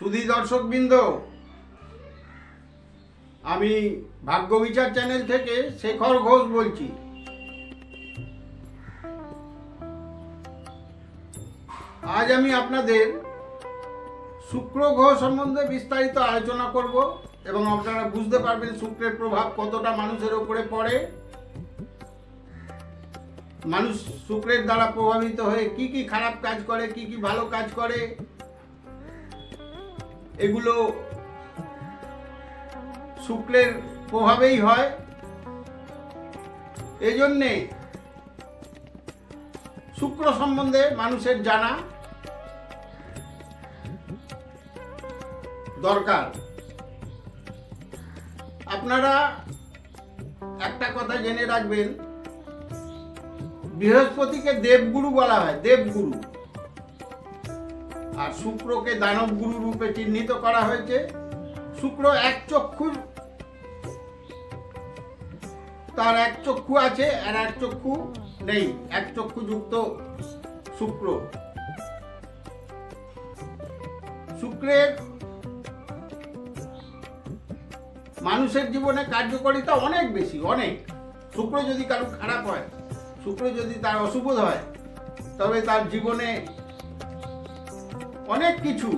সুধী দর্শকবৃন্দ, আমি ভাগ্য বিচার চ্যানেল থেকে শেখর ঘোষ বলছি। আজ আমি আপনাদের শুক্র গ্রহ সম্বন্ধে বিস্তারিত আলোচনা করব এবং আপনারা বুঝতে পারবেন শুক্রের প্রভাব কতটা মানুষের উপরে পড়ে। মানুষ শুক্রের দ্বারা প্রভাবিত হয়ে কি কি খারাপ কাজ করে, কি কি ভালো কাজ করে এগুলো শুক্লের প্রভাবেই হয়। এজন্যে শুক্র সম্বন্ধে মানুষের জানা দরকার। আপনারা একটা কথা জেনে রাখবেন, বৃহস্পতিকে দেবগুরু বলা হয়, দেবগুরু। শুক্রকে দানবগুরু রূপে চিহ্নিত করা হয়েছে। শুক্র এক চক্ষু, তার এক চক্ষু আছে আর এক চক্ষু নেই। এক চক্ষু যুক্ত শুক্র। শুক্রের মানুষের জীবনে কার্যকারিতা অনেক বেশি, অনেক। শুক্র যদি কারও খারাপ হয়, শুক্র যদি তার অশুভ হয়, তবে তার জীবনে অনেক কিছু।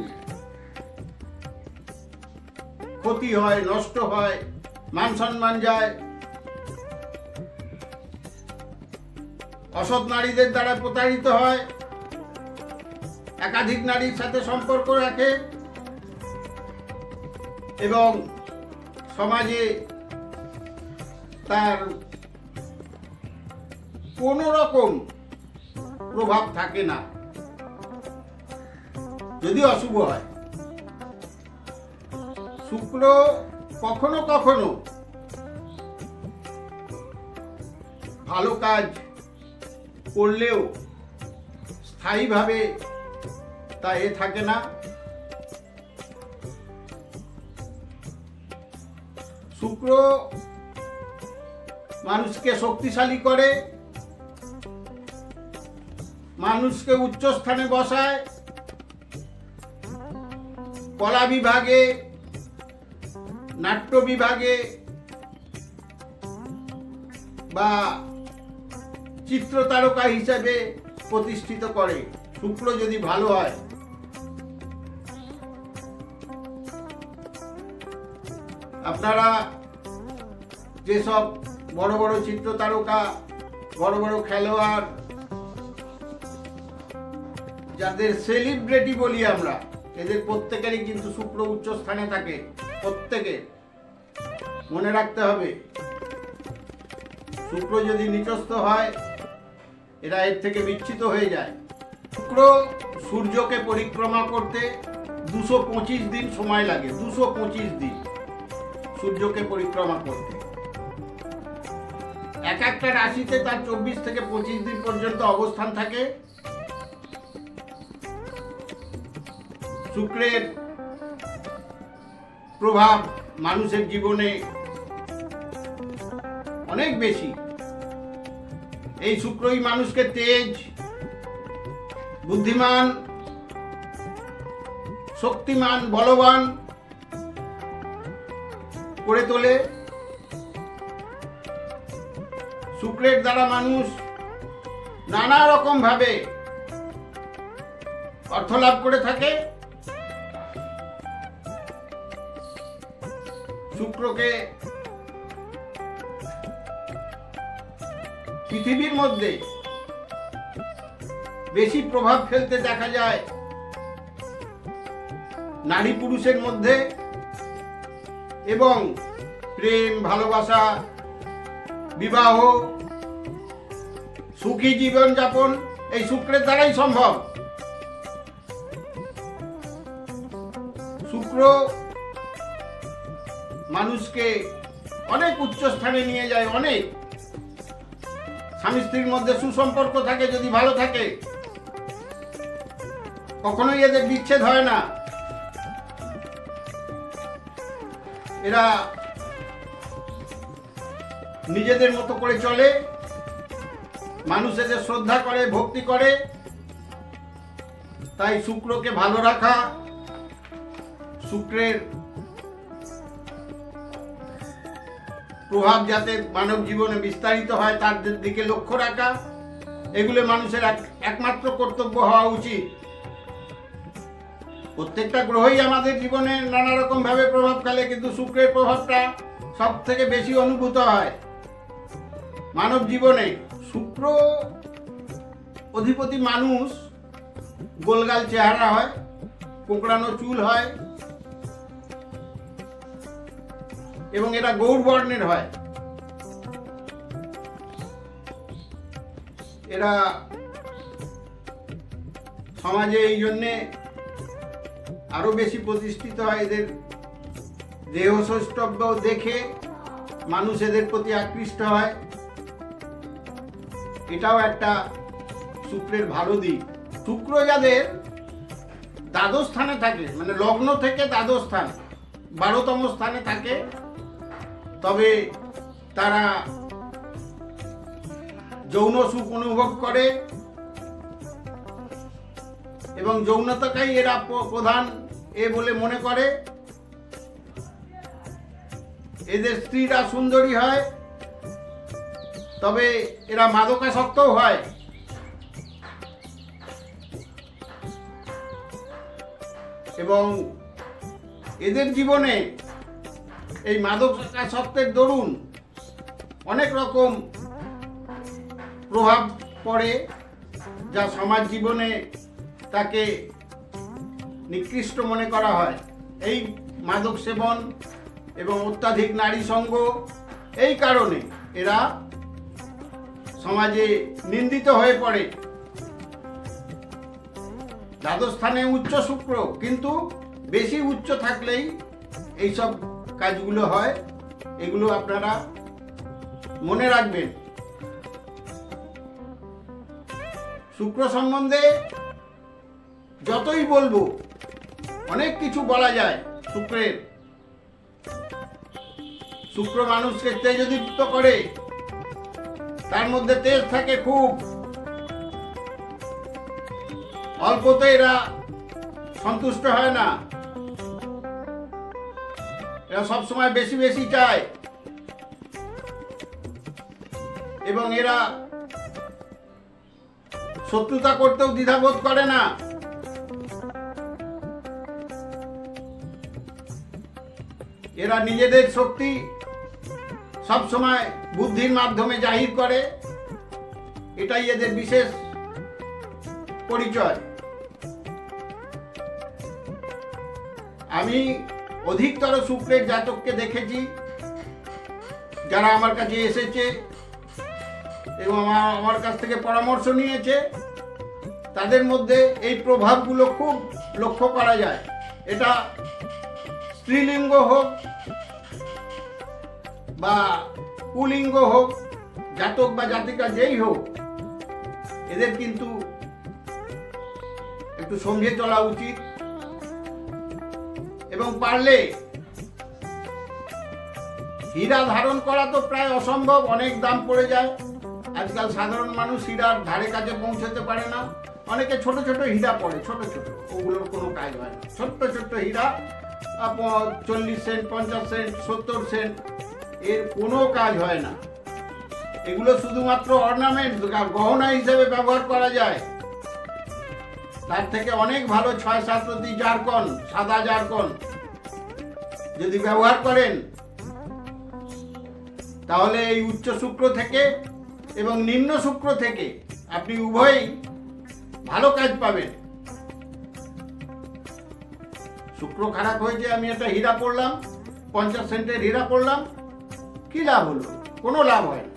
ক্ষতি হয়, নষ্ট হয়, মান সম্মান যায়। অসৎ নারীদের দ্বারা প্রতারিত হয়। একাধিক নারীর সাথে সম্পর্ক রাখে। এবং সমাজে তার কোনো রকম প্রভাব থাকে না। যদি অশুভ হয়। শুক্র কখনো কখনো ভালো কাজ করলেও স্থায়ীভাবে তা এ থাকে না। শুক্র মানুষকে শক্তিশালী করে, মানুষকে উচ্চ স্থানে বসায় কলা বিভাগে, নাট্য বিভাগে বা চিত্র তারকা হিসেবে প্রতিষ্ঠিত করে। শুক্র যদি ভালো হয়। আপনারা যেসব বড় বড় চিত্র তারকা, বড় বড় খেলোয়াড়, যাদের সেলিব্রিটি বলি আমরা এদের প্রত্যেকেরই কিন্তু শুক্র উচ্চ স্থানে থাকে। প্রত্যেকে। মনে রাখতে হবে, শুক্র যদি নিচস্থ হয়, এরা এর থেকে বিচ্ছিত হয়ে যায়। শুক্র সূর্যকে পরিক্রমা করতে দুশো পঁচিশ দিন সময় লাগে, দুশো পঁচিশ দিন সূর্যকে পরিক্রমা করতে। এক একটা রাশিতে তার চব্বিশ থেকে পঁচিশ দিন পর্যন্ত অবস্থান থাকে। শুক্রের প্রভাব মানুষের জীবনে অনেক বেশি। এই শুক্রই মানুষকে তেজ, বুদ্ধিমান, শক্তিমান, বলবান করে তোলে। শুক্রের দ্বারা মানুষ নানা রকম ভাবে অর্থ লাভ করে থাকে। শুক্রকে পৃথিবীর মধ্যে বেশি প্রভাব ফেলতে দেখা যায়, নারী পুরুষের মধ্যে এবং প্রেম, ভালোবাসা, বিবাহ, সুখী জীবন যাপন এই শুক্রের দ্বারাই সম্ভব। শুক্র মানুষকে অনেক উচ্চ স্থানে নিয়ে যায়, অনেক। স্বামী স্ত্রীর মধ্যে সুসম্পর্ক থাকে, যদি ভালো থাকে। কখনোই এদের বিচ্ছেদ হয় না। এরা নিজেদের মতো করে চলে, মানুষ এদের শ্রদ্ধা করে, ভক্তি করে। তাই শুক্রকে ভালো রাখা, শুক্রের প্রভাব যাতে মানব জীবনে বিস্তারিত হয়, তার দিকে লক্ষ্য রাখা, এগুলো মানুষের এক- একমাত্র কর্তব্য হওয়া উচিত। প্রত্যেকটা গ্রহই আমাদের জীবনে নানা রকম ভাবে প্রভাব ফেলে, কিন্তু শুক্রের প্রভাবটা সব থেকে বেশি অনুভূত হয়। মানব জীবনে শুক্র অধিপতি মানুষ, গোলগাল চেহারা হয়, কোঁকড়ানো চুল হয় এবং এটা গৌর বর্ণের হয়। এরা সমাজে এই জন্যে আরও বেশি প্রতিষ্ঠিত হয়, এদের দেহ সৌষ্ঠব্য দেখে মানুষ এদের প্রতি আকৃষ্ট হয়। এটাও একটা শুক্রের ভালো দিক শুক্র যাদের দ্বাদশ স্থানে থাকে মানে লগ্ন থেকে দ্বাদশ স্থান, বারোতম স্থানে থাকে তবে তারা যৌন সুখ অনুভব করে এবং যৌনতাকেই এরা প্রধান এ বলে মনে করে। এদের স্ত্রীরা সুন্দরী হয়, তবে এরা মাদকাসক্তও হয়। এবং এদের জীবনে এই মাদক মাদকাসক্তের দরুন অনেক রকম প্রভাব পড়ে যা সমাজ জীবনে তাকে নিকৃষ্ট মনে করা হয়। এই মাদক সেবন এবং অত্যাধিক নারী সঙ্গ, এই কারণে এরা সমাজে নিন্দিত হয়ে পড়ে। দ্বাদস্থানে উচ্চ শুক্র, কিন্তু বেশি উচ্চ থাকলেই এইসব কাজগুলো হয়, এগুলো আপনারা মনে রাখবেন। শুক্র সম্বন্ধে যতই বলব, অনেক কিছু বলা যায় শুক্রের। শুক্র মানুষকে তেজদীপ্ত করে, তার মধ্যে তেজ থাকে খুব। অল্পতে এরা সন্তুষ্ট হয় না। এরা সবসময় বেশি বেশি চায়। এবং এরা শত্রুতা করতেও দ্বিধাবোধ করে না। এরা নিজেদের শক্তি সব সময় বুদ্ধির মাধ্যমে জাহির করে। এটাই এদের বিশেষ পরিচয়। আমি অধিকতর শুক্রের জাতককে দেখেছি, যারা আমার কাছে এসেছে এবং আমার আমার কাছ থেকে পরামর্শ নিয়েছে, তাদের মধ্যে এই প্রভাবগুলো খুব লক্ষ্য করা যায়। এটা স্ত্রীলিঙ্গ হোক বা পুলিঙ্গ হোক, জাতক বা জাতিকা যেই হোক, এদের কিন্তু একটু সঙ্গে চলা উচিত। এবং পারলে হীরা ধারণ করা তো প্রায় অসম্ভব, অনেক দাম পড়ে যায়। আজকাল সাধারণ মানুষ হীরার ধারে কাছে পৌঁছতে পারে না। অনেকে ছোট ছোট হীরা পড়ে, ছোট ছোট, ওগুলোর কোনো কাজ হয় না। ছোট্ট ছোট্ট হীরা চল্লিশ সেন্ট, পঞ্চাশ সেন্ট, সত্তর সেন্ট, এর কোনো কাজ হয় না। এগুলো শুধুমাত্র অর্নামেন্ট গহনা হিসেবে ব্যবহার করা যায়। তার থেকে অনেক ভালো ছয় সাত প্রতি জারকন, সাদা জারকন। যদি ব্যবহার করেন, তাহলে এই উচ্চ শুক্র থেকে এবং নিম্ন শুক্র থেকে আপনি উভয়ই ভালো কাজ পাবেন। শুক্র খারাপ হয়েছে, আমি একটা হীরা পড়লাম, পঞ্চাশ সেন্টের হীরা পড়লাম, কি লাভ হলো? কোনো লাভ হয় না।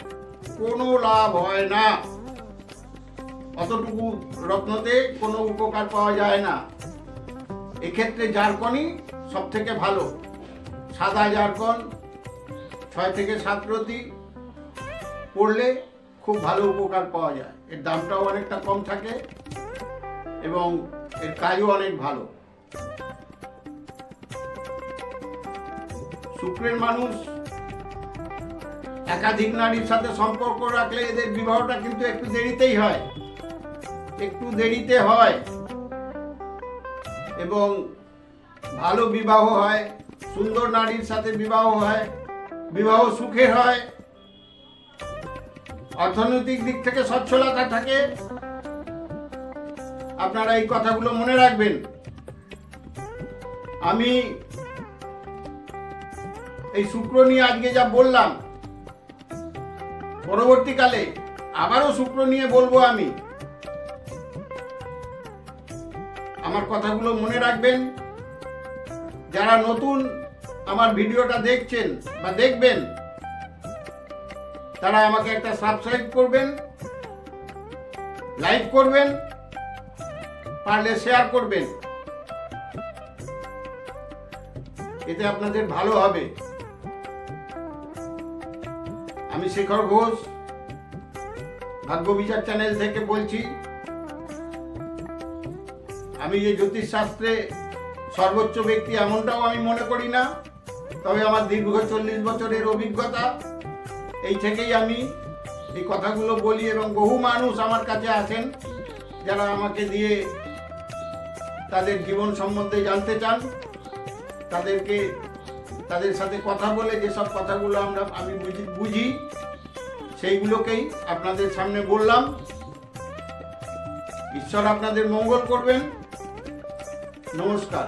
কোনো লাভ হয় না। অতটুকু রত্নতে কোনো উপকার পাওয়া যায় না। এক্ষেত্রে জারকনই সব থেকে ভালো। সাদা জারকন ছয় থেকে সাত রতি পড়লে খুব ভালো উপকার পাওয়া যায়। এর দামটাও অনেকটা কম থাকে এবং এর কাজও অনেক ভালো। শুক্রের মানুষ একাধিক নারীর সাথে সম্পর্ক রাখলে এদের বিবাহটা কিন্তু একটু দেরিতেই হয়। একটু দেরিতে হয় এবং ভালো বিবাহ হয়, সুন্দর নারীর সাথে বিবাহ হয়, বিবাহ সুখের হয়, অর্থনৈতিক দিক থেকে সচ্ছলতা থাকে। আপনারা এই কথাগুলো মনে রাখবেন। আমি এই শুক্র নিয়ে আজকে যা বললাম, পরবর্তীকালে আবারও শুক্র নিয়ে বলব আমি। আমার কথাগুলো মনে রাখবেন। যারা নতুন আমার ভিডিওটা দেখছেন বা দেখবেন, তারা আমাকে একটা সাবস্ক্রাইব করবেন লাইক করবেন, পারলে শেয়ার করবেন। এতে আপনাদের ভালো হবে। আমি শেখর ঘোষ, ভাগ্য বিচার চ্যানেল থেকে বলছি। আমি যে জ্যোতিষ শাস্ত্রে সর্বোচ্চ ব্যক্তি এমনটাও আমি মনে করি না, তবে আমার দীর্ঘ চল্লিশ বছরের অভিজ্ঞতা, এই থেকেই আমি এই কথাগুলো বলি এবং বহু মানুষ আমার কাছে আসেন যারা আমাকে দিয়ে তাদের জীবন সম্বন্ধে জানতে চান, তাদেরকে, তাদের সাথে কথা বলে যেসব কথাগুলো আমরা, আমি বুঝি বুঝি, সেইগুলোকেই আপনাদের সামনে বললাম। ঈশ্বর আপনাদের মঙ্গল করবেন। নমস্কার।